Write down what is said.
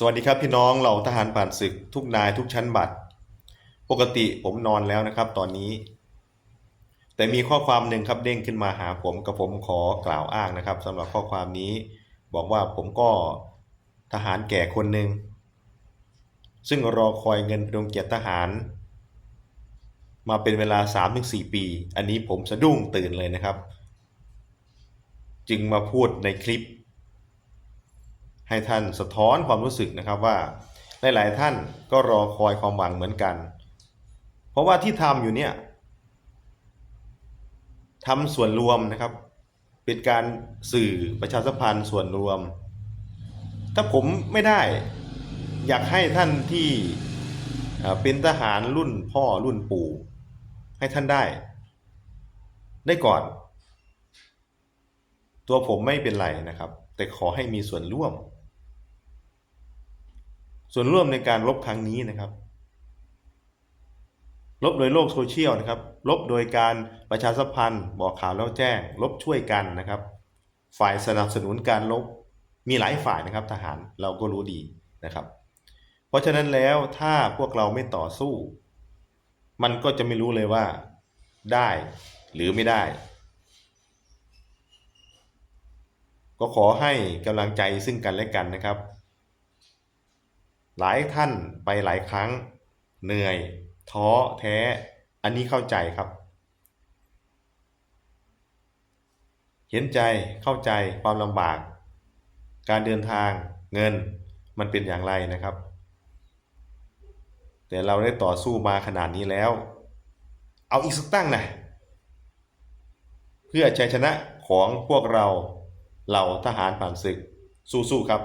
สวัสดีครับพี่น้องเหล่าทหารผ่านศึกทุกนายทุกชั้นบัตร ปกติผมนอนแล้วนะครับตอนนี้ แต่มีข้อความหนึ่งครับเด้งขึ้นมาหาผมกับผมขอกล่าวอ้างนะครับสำหรับข้อความนี้ บอกว่าผมก็ทหารแก่คนหนึ่งซึ่งรอคอยเงินพดุงเกียรติทหาร มาเป็นเวลา 3-4 ปี อันนี้ผมสะดุ้งตื่นเลยนะครับ จึงมาพูดในคลิป ให้ท่านสะท้อนความรู้สึกนะครับว่าหลายๆท่านก็รอคอยความหวังเหมือนกัน เพราะว่าที่ทำอยู่เนี่ยทำส่วนรวมนะครับ เป็นการสื่อประชาสัมพันธ์ส่วนรวม ถ้าผมไม่ได้อยากให้ท่านที่เอ่อเป็นทหารรุ่นพ่อรุ่นปู่ ให้ท่านได้ ได้ก่อน ตัวผมไม่เป็นไรนะครับ แต่ขอให้มีส่วนร่วม ส่วนร่วมในการลบครั้งนี้นะครับ ลบโดยโลกโซเชียลนะครับ ลบโดยการประชาสัมพันธ์ บอกข่าวแล้วแจ้ง ลบช่วยกันนะครับ ฝ่ายสนับสนุนการลบมีหลายฝ่ายนะครับทหารเราก็รู้ดีนะครับ เพราะฉะนั้นแล้วถ้าพวกเราไม่ต่อสู้ มันก็จะไม่รู้เลยว่า ได้หรือไม่ได้ ก็ขอให้กำลังใจซึ่งกันและกันนะครับ หลายท่านไปหลายครั้ง เหนื่อย ท้อแท้ อันนี้เข้าใจครับ เห็นใจเข้าใจความลำบาก การเดินทางเงินมันเป็นอย่างไรนะครับ แต่เราได้ต่อสู้มาขนาดนี้แล้ว เอาอีกสักตั้งนะเพื่อชัยชนะของพวกเราเหล่าทหารผ่านศึกสู้ๆครับ